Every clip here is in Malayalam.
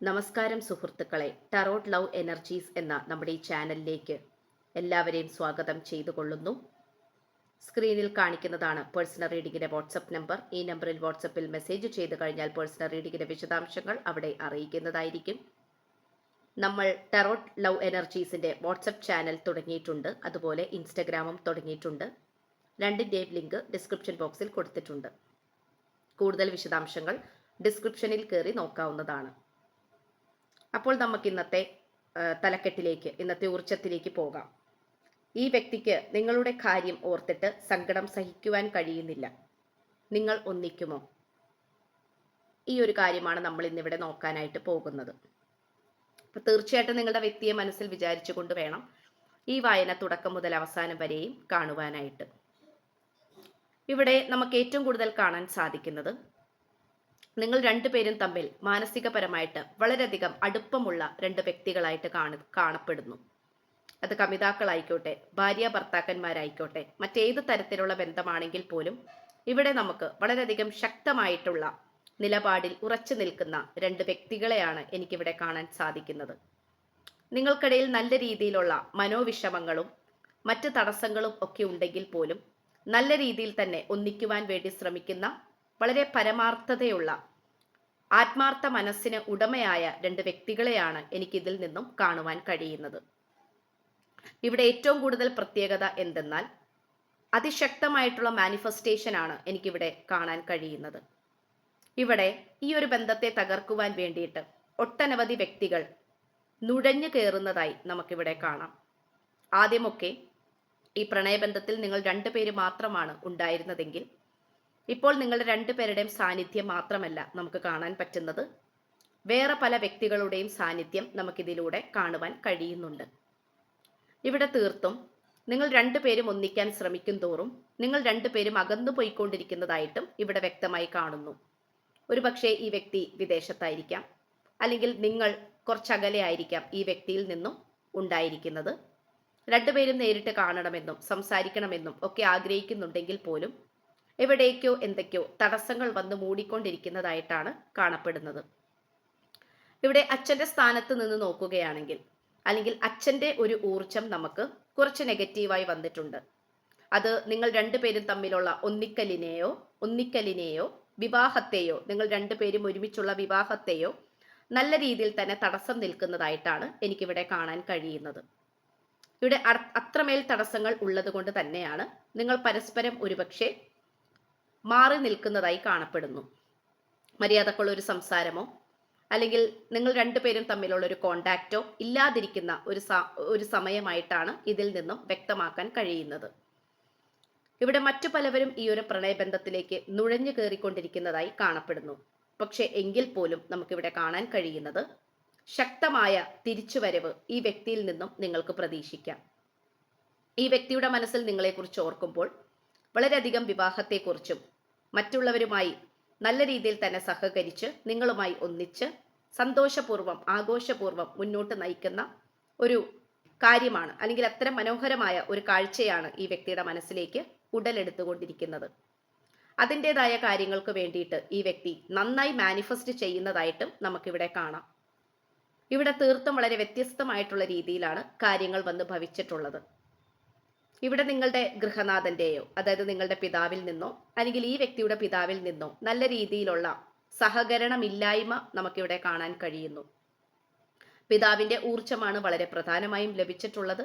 നമസ്കാരം സുഹൃത്തുക്കളെ ടറോട്ട് ലവ് എനർജീസ് എന്ന നമ്മുടെ ഈ ചാനലിലേക്ക് എല്ലാവരെയും സ്വാഗതം ചെയ്തു കൊള്ളുന്നു സ്ക്രീനിൽ കാണിക്കുന്നതാണ് പേഴ്സണൽ റീഡിങ്ങിന്റെ വാട്സപ്പ് നമ്പർ ഈ നമ്പറിൽ വാട്സപ്പിൽ മെസ്സേജ് ചെയ്തു കഴിഞ്ഞാൽ പേഴ്സണൽ റീഡിങ്ങിന്റെ വിശദാംശങ്ങൾ അവിടെ അറിയിക്കുന്നതായിരിക്കും. നമ്മൾ ടെറോട്ട് ലവ് എനർജീസിന്റെ വാട്സപ്പ് ചാനൽ തുടങ്ങിയിട്ടുണ്ട്. അതുപോലെ ഇൻസ്റ്റഗ്രാമും തുടങ്ങിയിട്ടുണ്ട്. രണ്ടിന്റെയും ലിങ്ക് ഡിസ്ക്രിപ്ഷൻ ബോക്സിൽ കൊടുത്തിട്ടുണ്ട്. കൂടുതൽ വിശദാംശങ്ങൾ ഡിസ്ക്രിപ്ഷനിൽ കയറി നോക്കാവുന്നതാണ്. അപ്പോൾ നമുക്ക് ഇന്നത്തെ തലക്കെട്ടിലേക്ക് ഇന്നത്തെ ഊർജത്തിലേക്ക് പോകാം. ഈ വ്യക്തിക്ക് നിങ്ങളുടെ കാര്യം ഓർത്തിട്ട് സങ്കടം സഹിക്കുവാൻ കഴിയുന്നില്ല. നിങ്ങൾ ഒന്നിക്കുമോ? ഈ ഒരു കാര്യമാണ് നമ്മൾ ഇന്നിവിടെ നോക്കാനായിട്ട് പോകുന്നത്. അപ്പോൾ തീർച്ചയായിട്ടും നിങ്ങളുടെ വ്യക്തിയെ മനസ്സിൽ വിചാരിച്ചു കൊണ്ട് വേണം ഈ വായന തുടക്കം മുതൽ അവസാനം വരെയും കാണുവാനായിട്ട്. ഇവിടെ നമുക്ക് ഏറ്റവും കൂടുതൽ കാണാൻ സാധിക്കുന്നത് നിങ്ങൾ രണ്ടുപേരും തമ്മിൽ മാനസികപരമായിട്ട് വളരെയധികം അടുപ്പമുള്ള രണ്ട് വ്യക്തികളായിട്ട് കാണ കാണപ്പെടുന്നു. അത് കമിതാക്കളായിക്കോട്ടെ ഭാര്യ ഭർത്താക്കന്മാരായിക്കോട്ടെ മറ്റേത് തരത്തിലുള്ള ബന്ധമാണെങ്കിൽ പോലും ഇവിടെ നമുക്ക് വളരെയധികം ശക്തമായിട്ടുള്ള നിലപാടിൽ ഉറച്ചു നിൽക്കുന്ന രണ്ട് വ്യക്തികളെയാണ് എനിക്കിവിടെ കാണാൻ സാധിക്കുന്നത്. നിങ്ങൾക്കിടയിൽ നല്ല രീതിയിലുള്ള മനോവിഷമങ്ങളും മറ്റ് തടസ്സങ്ങളും ഒക്കെ ഉണ്ടെങ്കിൽ പോലും നല്ല രീതിയിൽ തന്നെ ഒന്നിക്കുവാൻ വേണ്ടി ശ്രമിക്കുന്ന വളരെ പരമാർത്ഥതയുള്ള ആത്മാർത്ഥ മനസ്സിന് ഉടമയായ രണ്ട് വ്യക്തികളെയാണ് എനിക്കിതിൽ നിന്നും കാണുവാൻ കഴിയുന്നത്. ഇവിടെ ഏറ്റവും കൂടുതൽ പ്രത്യേകത എന്തെന്നാൽ അതിശക്തമായിട്ടുള്ള മാനിഫെസ്റ്റേഷൻ ആണ് എനിക്കിവിടെ കാണാൻ കഴിയുന്നത്. ഇവിടെ ഈ ഒരു ബന്ധത്തെ തകർക്കുവാൻ വേണ്ടിയിട്ട് ഒട്ടനവധി വ്യക്തികൾ നുഴഞ്ഞു കയറുന്നതായി നമുക്കിവിടെ കാണാം. ആദ്യമൊക്കെ ഈ പ്രണയബന്ധത്തിൽ നിങ്ങൾ രണ്ടുപേര് മാത്രമാണ് ഉണ്ടായിരുന്നതെങ്കിൽ ഇപ്പോൾ നിങ്ങളുടെ രണ്ടുപേരുടെയും സാന്നിധ്യം മാത്രമല്ല നമുക്ക് കാണാൻ പറ്റുന്നത്. വേറെ പല വ്യക്തികളുടെയും സാന്നിധ്യം നമുക്കിതിലൂടെ കാണുവാൻ കഴിയുന്നുണ്ട്. ഇവിടെ തീർത്തും നിങ്ങൾ രണ്ടുപേരും ഒന്നിക്കാൻ ശ്രമിക്കും തോറും നിങ്ങൾ രണ്ടുപേരും അകന്നു പോയിക്കൊണ്ടിരിക്കുന്നതായിട്ടും ഇവിടെ വ്യക്തമായി കാണുന്നു. ഒരുപക്ഷെ ഈ വ്യക്തി വിദേശത്തായിരിക്കാം. അല്ലെങ്കിൽ നിങ്ങൾ കുറച്ചകലെ ആയിരിക്കാം ഈ വ്യക്തിയിൽ നിന്നും ഉണ്ടായിരിക്കുന്നത്. രണ്ടുപേരും നേരിട്ട് കാണണമെന്നും സംസാരിക്കണമെന്നും ഒക്കെ ആഗ്രഹിക്കുന്നുണ്ടെങ്കിൽ പോലും എവിടേക്കോ എന്തൊക്കെയോ തടസ്സങ്ങൾ വന്ന് മൂടിക്കൊണ്ടിരിക്കുന്നതായിട്ടാണ് കാണപ്പെടുന്നത്. ഇവിടെ അച്ഛന്റെ സ്ഥാനത്ത് നിന്ന് നോക്കുകയാണെങ്കിൽ അല്ലെങ്കിൽ അച്ഛന്റെ ഒരു ഊർജം നമുക്ക് കുറച്ച് നെഗറ്റീവായി വന്നിട്ടുണ്ട്. അത് നിങ്ങൾ രണ്ടുപേരും തമ്മിലുള്ള ഒന്നിക്കലിനെയോ ഒന്നിക്കലിനെയോ വിവാഹത്തെയോ നിങ്ങൾ രണ്ടുപേരും ഒരുമിച്ചുള്ള വിവാഹത്തെയോ നല്ല രീതിയിൽ തന്നെ തടസ്സം നിൽക്കുന്നതായിട്ടാണ് എനിക്കിവിടെ കാണാൻ കഴിയുന്നത്. ഇവിടെ അത്രമേൽ തടസ്സങ്ങൾ ഉള്ളത് കൊണ്ട് തന്നെയാണ് നിങ്ങൾ പരസ്പരം ഒരുപക്ഷെ മാറി നിൽക്കുന്നതായി കാണപ്പെടുന്നു. മര്യാദക്കുള്ള ഒരു സംസാരമോ? അല്ലെങ്കിൽ നിങ്ങൾ രണ്ടുപേരും തമ്മിലുള്ള ഒരു കോണ്ടാക്റ്റോ? ഇല്ലാതിരിക്കുന്ന ഒരു ഒരു സമയമായിട്ടാണ് ഇതിൽ നിന്നും വ്യക്തമാക്കാൻ കഴിയുന്നത്. ഇവിടെ മറ്റു പലവരും ഈ ഒരു പ്രണയബന്ധത്തിലേക്ക് നുഴഞ്ഞു കയറിക്കൊണ്ടിരിക്കുന്നതായി കാണപ്പെടുന്നു. പക്ഷെ എങ്കിൽ പോലും നമുക്കിവിടെ കാണാൻ കഴിയുന്നത് ശക്തമായ തിരിച്ചുവരവ് ഈ വ്യക്തിയിൽ നിന്നും നിങ്ങൾക്ക് പ്രതീക്ഷിക്കാം. ഈ വ്യക്തിയുടെ മനസ്സിൽ നിങ്ങളെക്കുറിച്ച് ഓർക്കുമ്പോൾ വളരെയധികം വിവാഹത്തെക്കുറിച്ചും മറ്റുള്ളവരുമായി നല്ല രീതിയിൽ തന്നെ സഹകരിച്ച് നിങ്ങളുമായി ഒന്നിച്ച് സന്തോഷപൂർവം ആഘോഷപൂർവം മുന്നോട്ട് നയിക്കുന്ന ഒരു കാര്യമാണ്. അല്ലെങ്കിൽ അത്തരം മനോഹരമായ ഒരു കാഴ്ചയാണ് ഈ വ്യക്തിയുടെ മനസ്സിലേക്ക് ഉടലെടുത്തുകൊണ്ടിരിക്കുന്നത്. അതിന്റെതായ കാര്യങ്ങൾക്ക് വേണ്ടിയിട്ട് ഈ വ്യക്തി നന്നായി മാനിഫെസ്റ്റ് ചെയ്യുന്നതായിട്ടും നമുക്കിവിടെ കാണാം. ഇവിടെ തീർത്തും വളരെ വ്യത്യസ്തമായിട്ടുള്ള രീതിയിലാണ് കാര്യങ്ങൾ വന്ന് ഭവിച്ചിട്ടുള്ളത്. ഇവിടെ നിങ്ങളുടെ ഗൃഹനാഥന്റെയോ അതായത് നിങ്ങളുടെ പിതാവിൽ നിന്നോ അല്ലെങ്കിൽ ഈ വ്യക്തിയുടെ പിതാവിൽ നിന്നോ നല്ല രീതിയിലുള്ള സഹകരണമില്ലായ്മ നമുക്കിവിടെ കാണാൻ കഴിയുന്നു. പിതാവിന്റെ ഊർജമാണ് വളരെ പ്രധാനമായും ലഭിച്ചിട്ടുള്ളത്.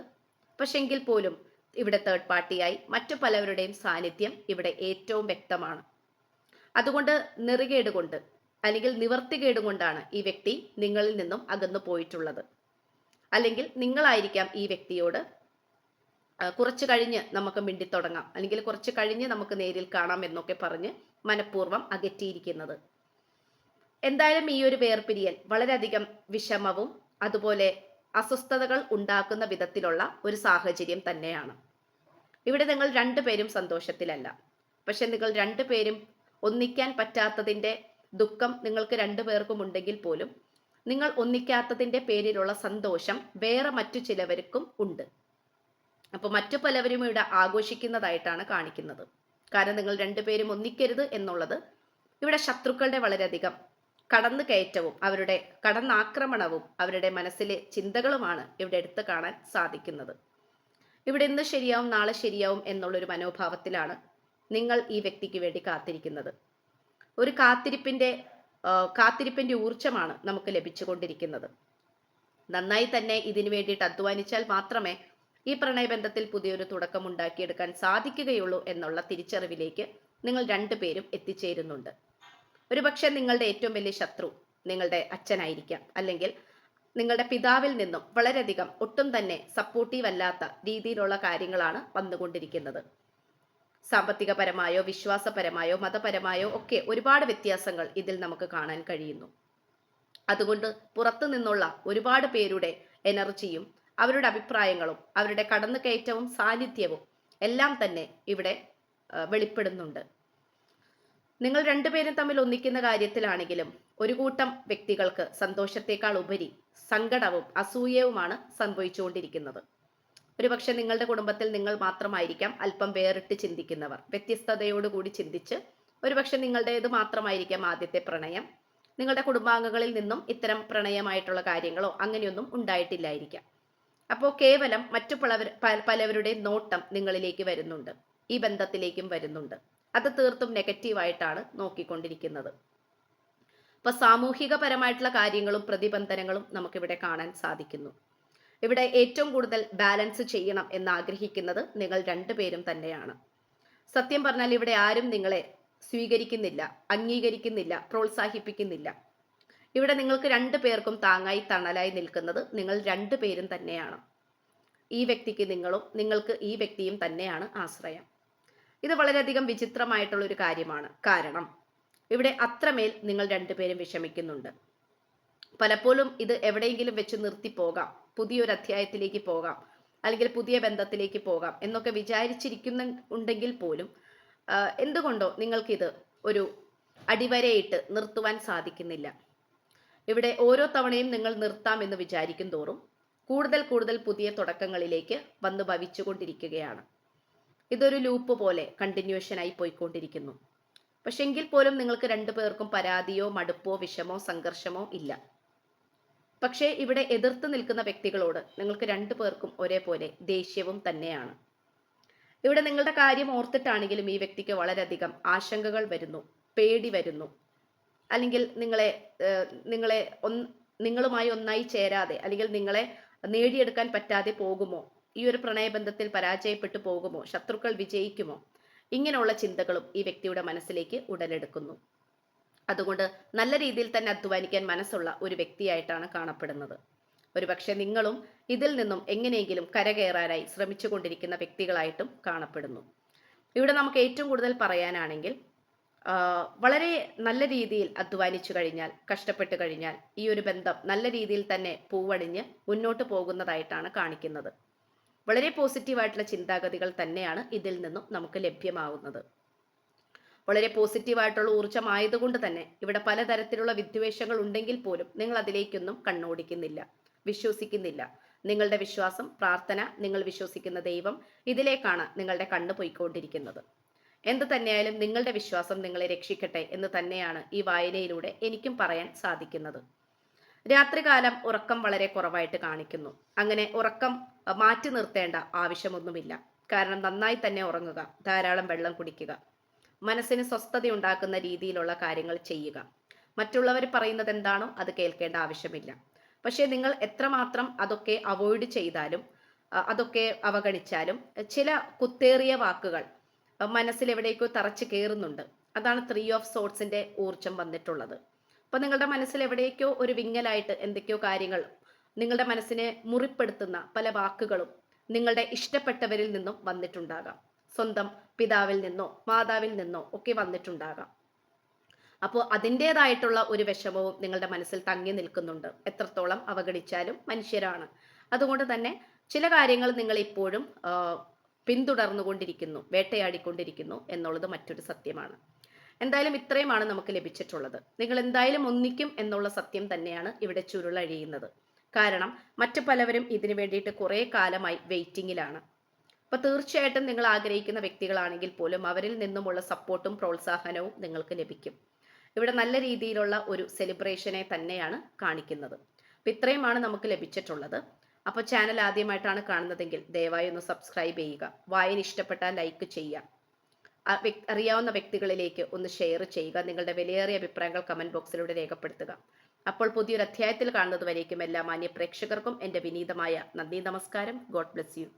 പക്ഷെങ്കിൽ പോലും ഇവിടെ തേർഡ് പാർട്ടിയായി മറ്റു പലവരുടെയും സാന്നിധ്യം ഇവിടെ ഏറ്റവും വ്യക്തമാണ്. അതുകൊണ്ട് നെറുകേട് കൊണ്ട് അല്ലെങ്കിൽ നിവർത്തികേട് കൊണ്ടാണ് ഈ വ്യക്തി നിങ്ങളിൽ നിന്നും അകന്നു പോയിട്ടുള്ളത്. അല്ലെങ്കിൽ നിങ്ങളായിരിക്കാം ഈ വ്യക്തിയോട് കുറച്ച് കഴിഞ്ഞ് നമുക്ക് മിണ്ടി തുടങ്ങാം. അല്ലെങ്കിൽ കുറച്ച് കഴിഞ്ഞ് നമുക്ക് നേരിൽ കാണാം എന്നൊക്കെ പറഞ്ഞ് മനഃപൂർവം അകറ്റിയിരിക്കുന്നത്. എന്തായാലും ഈ ഒരു വേർപിരിയൽ വളരെയധികം വിഷമവും അതുപോലെ അസ്വസ്ഥതകൾ ഉണ്ടാക്കുന്ന വിധത്തിലുള്ള ഒരു സാഹചര്യം തന്നെയാണ്. ഇവിടെ നിങ്ങൾ രണ്ടുപേരും സന്തോഷത്തിലല്ല. പക്ഷെ നിങ്ങൾ രണ്ടുപേരും ഒന്നിക്കാൻ പറ്റാത്തതിന്റെ ദുഃഖം നിങ്ങൾക്ക് രണ്ടുപേർക്കും ഉണ്ടെങ്കിൽ പോലും നിങ്ങൾ ഒന്നിക്കാത്തതിന്റെ പേരിലുള്ള സന്തോഷം വേറെ മറ്റു ചിലവർക്കും ഉണ്ട്. അപ്പോൾ മറ്റു പലവരും ഇവിടെ ആഘോഷിക്കുന്നതായിട്ടാണ് കാണിക്കുന്നത്. കാരണം നിങ്ങൾ രണ്ടുപേരും ഒന്നിക്കരുത് എന്നുള്ളത് ഇവിടെ ശത്രുക്കളുടെ വളരെയധികം കടന്നു കയറ്റവും അവരുടെ കടന്നാക്രമണവും അവരുടെ മനസ്സിലെ ചിന്തകളുമാണ് ഇവിടെ എടുത്തു കാണാൻ സാധിക്കുന്നത്. ഇവിടെ ഇന്ന് ശരിയാവും നാളെ ശരിയാവും എന്നുള്ളൊരു മനോഭാവത്തിലാണ് നിങ്ങൾ ഈ വ്യക്തിക്ക് വേണ്ടി കാത്തിരിക്കുന്നത്. ഒരു കാത്തിരിപ്പിന്റെ കാത്തിരിപ്പിന്റെ ഊർജമാണ് നമുക്ക് ലഭിച്ചുകൊണ്ടിരിക്കുന്നത്. നന്നായി തന്നെ ഇതിനു വേണ്ടിയിട്ട് അധ്വാനിച്ചാൽ മാത്രമേ ഈ പ്രണയബന്ധത്തിൽ പുതിയൊരു തുടക്കം ഉണ്ടാക്കിയെടുക്കാൻ സാധിക്കുകയുള്ളൂ എന്നുള്ള തിരിച്ചറിവിലേക്ക് നിങ്ങൾ രണ്ടുപേരും എത്തിച്ചേരുന്നുണ്ട്. ഒരുപക്ഷെ നിങ്ങളുടെ ഏറ്റവും വലിയ ശത്രു നിങ്ങളുടെ അച്ഛനായിരിക്കാം. അല്ലെങ്കിൽ നിങ്ങളുടെ പിതാവിൽ നിന്നും വളരെയധികം ഒട്ടും തന്നെ സപ്പോർട്ടീവ് അല്ലാത്ത രീതിയിലുള്ള കാര്യങ്ങളാണ് വന്നുകൊണ്ടിരിക്കുന്നത്. സാമ്പത്തികപരമായോ വിശ്വാസപരമായോ മതപരമായോ ഒക്കെ ഒരുപാട് വ്യത്യാസങ്ങൾ ഇതിൽ നമുക്ക് കാണാൻ കഴിയുന്നു. അതുകൊണ്ട് പുറത്തു നിന്നുള്ള ഒരുപാട് പേരുടെ എനർജിയും അവരുടെ അഭിപ്രായങ്ങളും അവരുടെ കടന്നുകയറ്റവും സാന്നിധ്യവും എല്ലാം തന്നെ ഇവിടെ വെളിപ്പെടുന്നുണ്ട്. നിങ്ങൾ രണ്ടുപേരും തമ്മിൽ ഒന്നിക്കുന്ന കാര്യത്തിലാണെങ്കിലും ഒരു കൂട്ടം വ്യക്തികൾക്ക് സന്തോഷത്തേക്കാൾ ഉപരി സങ്കടവും അസൂയവുമാണ് സംഭവിച്ചുകൊണ്ടിരിക്കുന്നത്. ഒരുപക്ഷെ നിങ്ങളുടെ കുടുംബത്തിൽ നിങ്ങൾ മാത്രമായിരിക്കാം അല്പം വേറിട്ട് ചിന്തിക്കുന്നവർ. വ്യത്യസ്തതയോടുകൂടി ചിന്തിച്ച് ഒരുപക്ഷെ നിങ്ങളുടേത് മാത്രമായിരിക്കാം ആദ്യത്തെ പ്രണയം. നിങ്ങളുടെ കുടുംബാംഗങ്ങളിൽ നിന്നും ഇത്തരം പ്രണയമായിട്ടുള്ള കാര്യങ്ങളോ അങ്ങനെയൊന്നും ഉണ്ടായിട്ടില്ലായിരിക്കാം. അപ്പോൾ കേവലം മറ്റു പലവർ പലവരുടെ നോട്ടം നിങ്ങളിലേക്ക് വരുന്നുണ്ട്. ഈ ബന്ധത്തിലേക്കും വരുന്നുണ്ട്. അത് തീർത്തും നെഗറ്റീവായിട്ടാണ് നോക്കിക്കൊണ്ടിരിക്കുന്നത്. ഇപ്പൊ സാമൂഹികപരമായിട്ടുള്ള കാര്യങ്ങളും പ്രതിബന്ധനങ്ങളും നമുക്കിവിടെ കാണാൻ സാധിക്കുന്നു. ഇവിടെ ഏറ്റവും കൂടുതൽ ബാലൻസ് ചെയ്യണം എന്ന് ആഗ്രഹിക്കുന്നത് നിങ്ങൾ രണ്ടുപേരും തന്നെയാണ്. സത്യം പറഞ്ഞാൽ ഇവിടെ ആരും നിങ്ങളെ സ്വീകരിക്കുന്നില്ല അംഗീകരിക്കുന്നില്ല പ്രോത്സാഹിപ്പിക്കുന്നില്ല. ഇവിടെ നിങ്ങൾക്ക് രണ്ടു പേർക്കും താങ്ങായി തണലായി നിൽക്കുന്നത് നിങ്ങൾ രണ്ടു പേരും തന്നെയാണ്. ഈ വ്യക്തിക്ക് നിങ്ങളും നിങ്ങൾക്ക് ഈ വ്യക്തിയും തന്നെയാണ് ആശ്രയം. ഇത് വളരെയധികം വിചിത്രമായിട്ടുള്ള ഒരു കാര്യമാണ്. കാരണം ഇവിടെ അത്രമേൽ നിങ്ങൾ രണ്ടുപേരും വിഷമിക്കുന്നുണ്ട്. പലപ്പോഴും ഇത് എവിടെയെങ്കിലും വെച്ച് നിർത്തി പോകാം. പുതിയൊരു അധ്യായത്തിലേക്ക് പോകാം. അല്ലെങ്കിൽ പുതിയ ബന്ധത്തിലേക്ക് പോകാം എന്നൊക്കെ വിചാരിച്ചിരിക്കുന്ന ഉണ്ടെങ്കിൽ പോലും എന്തുകൊണ്ടോ നിങ്ങൾക്കിത് ഒരു അടിവരയിട്ട് നിർത്തുവാൻ സാധിക്കുന്നില്ല. ഇവിടെ ഓരോ തവണയും നിങ്ങൾ നിർത്താം എന്ന് വിചാരിക്കും തോറും കൂടുതൽ കൂടുതൽ പുതിയ തുടക്കങ്ങളിലേക്ക് വന്ന് ഭവിച്ചുകൊണ്ടിരിക്കുകയാണ്. ഇതൊരു ലൂപ്പ് പോലെ കണ്ടിന്യൂഷനായി പോയിക്കൊണ്ടിരിക്കുന്നു. പക്ഷെങ്കിൽ പോലും നിങ്ങൾക്ക് രണ്ടു പേർക്കും പരാതിയോ മടുപ്പോ വിഷമോ സംഘർഷമോ ഇല്ല. പക്ഷേ ഇവിടെ എതിർത്ത് നിൽക്കുന്ന വ്യക്തികളോട് നിങ്ങൾക്ക് രണ്ടു പേർക്കും ഒരേപോലെ ദേഷ്യവും തന്നെയാണ്. ഇവിടെ നിങ്ങളുടെ കാര്യം ഓർത്തിട്ടാണെങ്കിലും ഈ വ്യക്തിക്ക് വളരെയധികം ആശങ്കകൾ വരുന്നു പേടി വരുന്നു. അല്ലെങ്കിൽ നിങ്ങളെ നിങ്ങളെ ഒന്ന് നിങ്ങളുമായി ഒന്നായി ചേരാതെ അല്ലെങ്കിൽ നിങ്ങളെ നേടിയെടുക്കാൻ പറ്റാതെ പോകുമോ? ഈ ഒരു പ്രണയബന്ധത്തിൽ പരാജയപ്പെട്ടു പോകുമോ? ശത്രുക്കൾ വിജയിക്കുമോ? ഇങ്ങനെയുള്ള ചിന്തകളും ഈ വ്യക്തിയുടെ മനസ്സിലേക്ക് ഉടലെടുക്കുന്നു. അതുകൊണ്ട് നല്ല രീതിയിൽ തന്നെ അധ്വാനിക്കാൻ മനസ്സുള്ള ഒരു വ്യക്തിയായിട്ടാണ് കാണപ്പെടുന്നത്. ഒരുപക്ഷെ നിങ്ങളും ഇതിൽ നിന്നും എങ്ങനെയെങ്കിലും കരകയറാനായി ശ്രമിച്ചുകൊണ്ടിരിക്കുന്ന വ്യക്തികളായിട്ടും കാണപ്പെടുന്നു. ഇവിടെ നമുക്ക് ഏറ്റവും കൂടുതൽ പറയാനാണെങ്കിൽ വളരെ നല്ല രീതിയിൽ അധ്വാനിച്ചു കഴിഞ്ഞാൽ കഷ്ടപ്പെട്ട് കഴിഞ്ഞാൽ ഈ ഒരു ബന്ധം നല്ല രീതിയിൽ തന്നെ പൂവണിഞ്ഞ് മുന്നോട്ട് പോകുന്നതായിട്ടാണ് കാണിക്കുന്നത്. വളരെ പോസിറ്റീവായിട്ടുള്ള ചിന്താഗതികൾ തന്നെയാണ് ഇതിൽ നിന്നും നമുക്ക് ലഭ്യമാവുന്നത്. വളരെ പോസിറ്റീവായിട്ടുള്ള ഊർജമായതുകൊണ്ട് തന്നെ ഇവിടെ പലതരത്തിലുള്ള വിദ്വേഷങ്ങൾ ഉണ്ടെങ്കിൽ പോലും നിങ്ങൾ അതിലേക്കൊന്നും കണ്ണോടിക്കുന്നില്ല വിശ്വസിക്കുന്നില്ല. നിങ്ങളുടെ വിശ്വാസം പ്രാർത്ഥന നിങ്ങൾ വിശ്വസിക്കുന്ന ദൈവം ഇതിലേക്കാണ് നിങ്ങളുടെ കണ്ണ് പോയിക്കൊണ്ടിരിക്കുന്നത്. എന്ത് തന്നെയായാലും നിങ്ങളുടെ വിശ്വാസം നിങ്ങളെ രക്ഷിക്കട്ടെ എന്ന് തന്നെയാണ് ഈ വായനയിലൂടെ എനിക്കും പറയാൻ സാധിക്കുന്നത്. രാത്രികാലം ഉറക്കം വളരെ കുറവായിട്ട് കാണിക്കുന്നു. അങ്ങനെ ഉറക്കം മാറ്റി നിർത്തേണ്ട ആവശ്യമൊന്നുമില്ല. കാരണം നന്നായി തന്നെ ഉറങ്ങുക ധാരാളം വെള്ളം കുടിക്കുക മനസ്സിന് സ്വസ്ഥത ഉണ്ടാക്കുന്ന രീതിയിലുള്ള കാര്യങ്ങൾ ചെയ്യുക. മറ്റുള്ളവർ പറയുന്നത് എന്താണോ അത് കേൾക്കേണ്ട ആവശ്യമില്ല. പക്ഷേ നിങ്ങൾ എത്രമാത്രം അതൊക്കെ അവോയ്ഡ് ചെയ്താലും അതൊക്കെ അവഗണിച്ചാലും ചില കുത്തേറിയ വാക്കുകൾ മനസ്സിൽ എവിടേക്കോ തറച്ച് കയറുന്നുണ്ട് അതാണ് ത്രീ ഓഫ് സോട്സിന്റെ ഊർജം വന്നിട്ടുള്ളത്. അപ്പൊ നിങ്ങളുടെ മനസ്സിൽ എവിടേക്കോ ഒരു വിങ്ങലായിട്ട് എന്തൊക്കെയോ കാര്യങ്ങൾ നിങ്ങളുടെ മനസ്സിനെ മുറിപ്പെടുത്തുന്ന പല വാക്കുകളും നിങ്ങളുടെ ഇഷ്ടപ്പെട്ടവരിൽ നിന്നും വന്നിട്ടുണ്ടാകാം. സ്വന്തം പിതാവിൽ നിന്നോ മാതാവിൽ നിന്നോ ഒക്കെ വന്നിട്ടുണ്ടാകാം. അപ്പോൾ അതിന്റെതായിട്ടുള്ള ഒരു വിഷമവും നിങ്ങളുടെ മനസ്സിൽ തങ്ങി നിൽക്കുന്നുണ്ട്. എത്രത്തോളം അവഗണിച്ചാലും മനുഷ്യരാണ്. അതുകൊണ്ട് തന്നെ ചില കാര്യങ്ങൾ നിങ്ങൾ ഇപ്പോഴും പിന്തുടർന്നുകൊണ്ടിരിക്കുന്നു വേട്ടയാടിക്കൊണ്ടിരിക്കുന്നു എന്നുള്ളത് മറ്റൊരു സത്യമാണ്. എന്തായാലും ഇത്രയുമാണ് നമുക്ക് ലഭിച്ചിട്ടുള്ളത്. നിങ്ങൾ എന്തായാലും ഒന്നിക്കും എന്നുള്ള സത്യം തന്നെയാണ് ഇവിടെ ചുരുളഴിയുന്നത് കാരണം മറ്റു പലവരും ഇതിനു വേണ്ടിയിട്ട് കുറേ കാലമായി വെയിറ്റിംഗിലാണ് അപ്പൊ തീർച്ചയായിട്ടും നിങ്ങൾ ആഗ്രഹിക്കുന്ന വ്യക്തികളാണെങ്കിൽ പോലും അവരിൽ നിന്നുമുള്ള സപ്പോർട്ടും പ്രോത്സാഹനവും നിങ്ങൾക്ക് ലഭിക്കും. ഇവിടെ നല്ല രീതിയിലുള്ള ഒരു സെലിബ്രേഷനെ തന്നെയാണ് കാണിക്കുന്നത്. അപ്പം ഇത്രയുമാണ് നമുക്ക് ലഭിച്ചിട്ടുള്ളത്. അപ്പോൾ ചാനൽ ആദ്യമായിട്ടാണ് കാണുന്നതെങ്കിൽ ദയവായി ഒന്ന് സബ്സ്ക്രൈബ് ചെയ്യുക. വായന ഇഷ്ടപ്പെട്ടാൽ ലൈക്ക് ചെയ്യുക. അറിയാവുന്ന വ്യക്തികളിലേക്ക് ഒന്ന് ഷെയർ ചെയ്യുക. നിങ്ങളുടെ വിലയേറിയ അഭിപ്രായങ്ങൾ കമന്റ് ബോക്സിലൂടെ രേഖപ്പെടുത്തുക. അപ്പോൾ പുതിയൊരു അധ്യായത്തിൽ കാണുന്നത് വരേക്കും എല്ലാ മാന്യ പ്രേക്ഷകർക്കും എന്റെ വിനീതമായ നന്ദി നമസ്കാരം. God bless you